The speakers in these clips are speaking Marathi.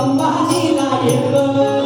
अरे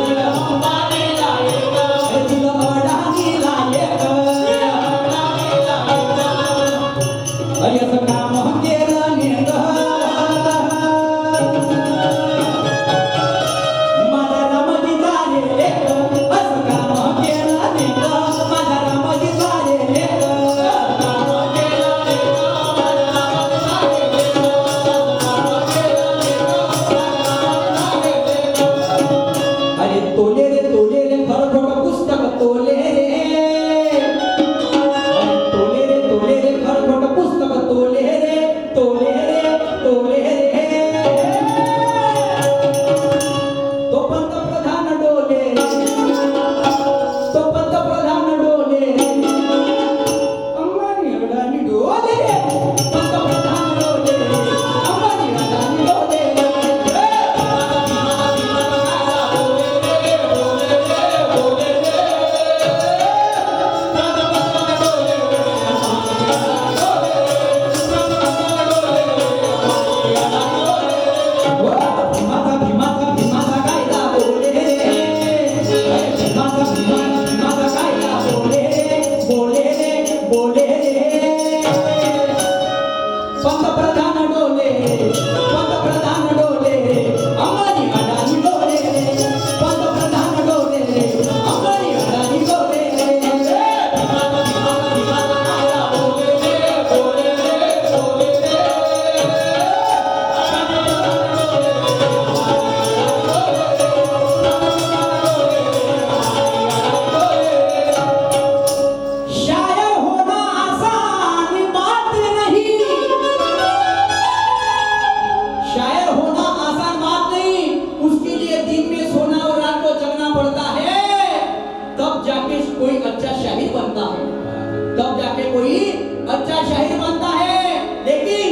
शायर बनता है। लेकिन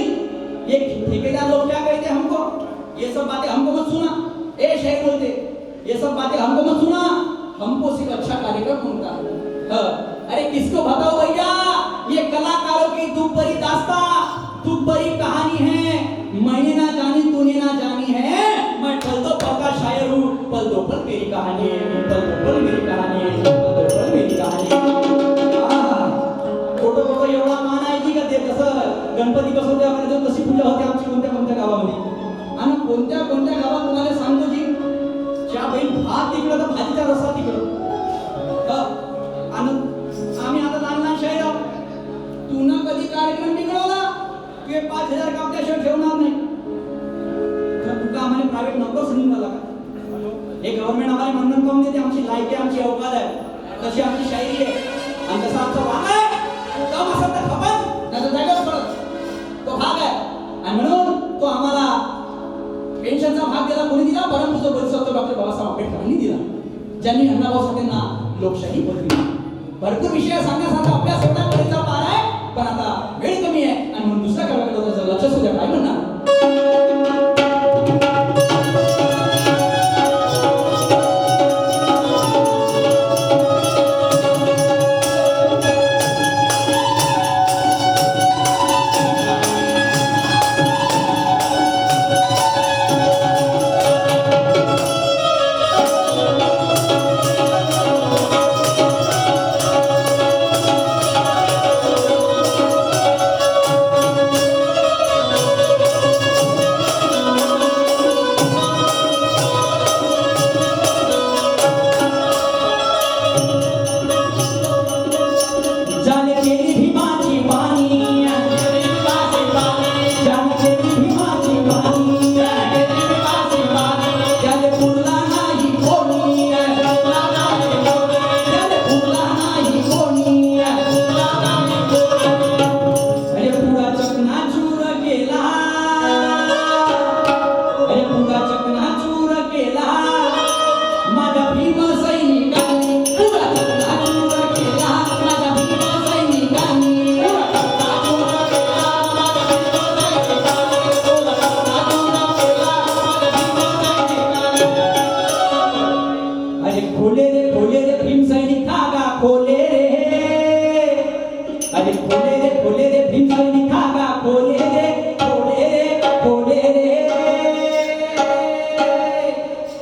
ये ठेकेदार लोग क्या कहते हैं हमको? ये सब बातें हमको मत सुना। ए शायर बोलते ये सब बातें हमको मत सुना। हमको सिर्फ़ अच्छा कार्यक्रम होता है। हाँ, अरे किसको बताओ भैया? ये कलाकारों की दुख भरी दास्ता दुख भरी कहानी है। मैंने ना जानी तूने ना जानी है। मैं पल दो पल का शायर हूँ पल दो पल मेरी कहानी है पल दो पल मेरी कहानी है। गणपती बसवते आपण कशी पूजा होते आमची कोणत्या कोणत्या गावामध्ये? आणि कोणत्या कोणत्या गावात तुम्हाला सांगतो जी ज्या बाई भात तिकडं तर भाजीचा रस्ता तिकडं. आणि आम्ही आता लहान लहान शहर आहोत. तू कधी कार्यक्रम बिघडवला तुझे पाच हजार कापल्याशिवाय ठेवणार नाही? तर तुका आम्हाला प्रायव्हेट नको समजून मला. का हे गव्हर्नमेंट आम्हाला म्हणणं करून देते? आमची लायकी आमची अवकाद आहे. तशी आमची शायरी आहे. आणि तसा आमचा वाद आहे परंतु जो दिला परिसर डॉक्टर बाबासाहेब आंबेडकरांनी दिला. ज्यांनी अण्णाभाऊ साठेंना लोकशाही पदवी भरपूर विषय सांगण्यासारखा आपल्या होता कलेचा पार आहे पण आता वेळ कमी आहे आणि म्हणून दुसऱ्या कार्यक्रमाचं लक्ष सुद्धा काय म्हणणार.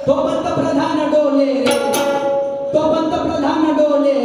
तो पंतप्रधान डोले रे तो पंतप्रधान डोले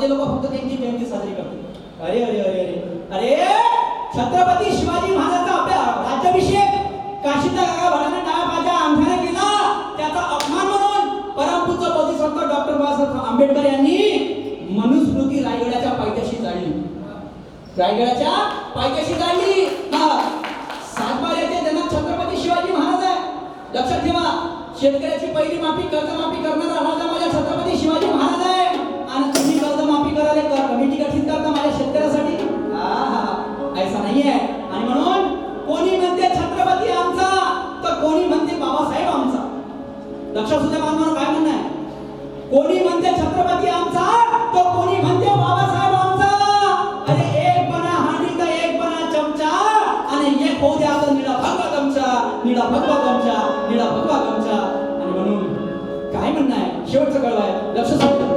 अर्धे लोक फक्त त्यांची जयंती साजरी करते अरे अरे अरे अरे. अरे छत्रपती शिवाजी महाराजांचा आपल्या राज्याभिषेक काशीचा काका भडाने डाळ भाज्या अंगठाने केला. त्याचा अपमान म्हणून परमपूज्य बोधिसत्व डॉक्टर बाबासाहेब आंबेडकर यांनी मनुस्मृती रायगडाच्या पायथ्याशी जाळली. रायगडाच्या पायथ्याशी जाळली. हा सातबार येथे त्यांना छत्रपती शिवाजी महाराज आहे. लक्षात ठेवा शेतकऱ्याची पहिली माफी कर्जमाफी करणारा राजा माझ्या छत्रपती लक्षात सुद्धा बांधवांना काय म्हणणं आहे? कोणी म्हणते छत्रपती आमचा? तो कोणी म्हणते बाबासाहेब आमचा? अरे एक बना हांडी का एक बना चमचा? आणि एक होऊ द्या तर निळा भगवा गमचा निळा भगवा गमचा निळा भगवा गमचा आणि म्हणून काय म्हणणं आहे? शेवटचं कळवाय लक्ष सांगतो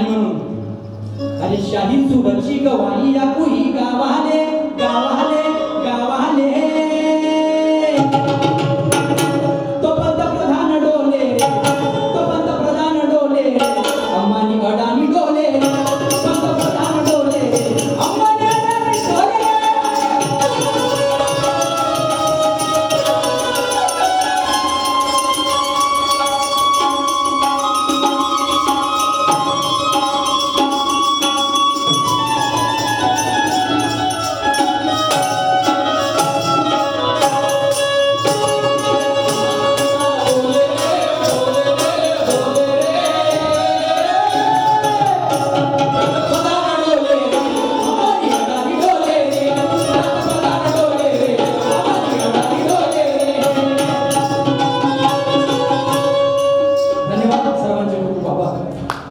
आणि म्हणून. अरे शाहीर सुरतची गवाही या कुई गावाले गावाले.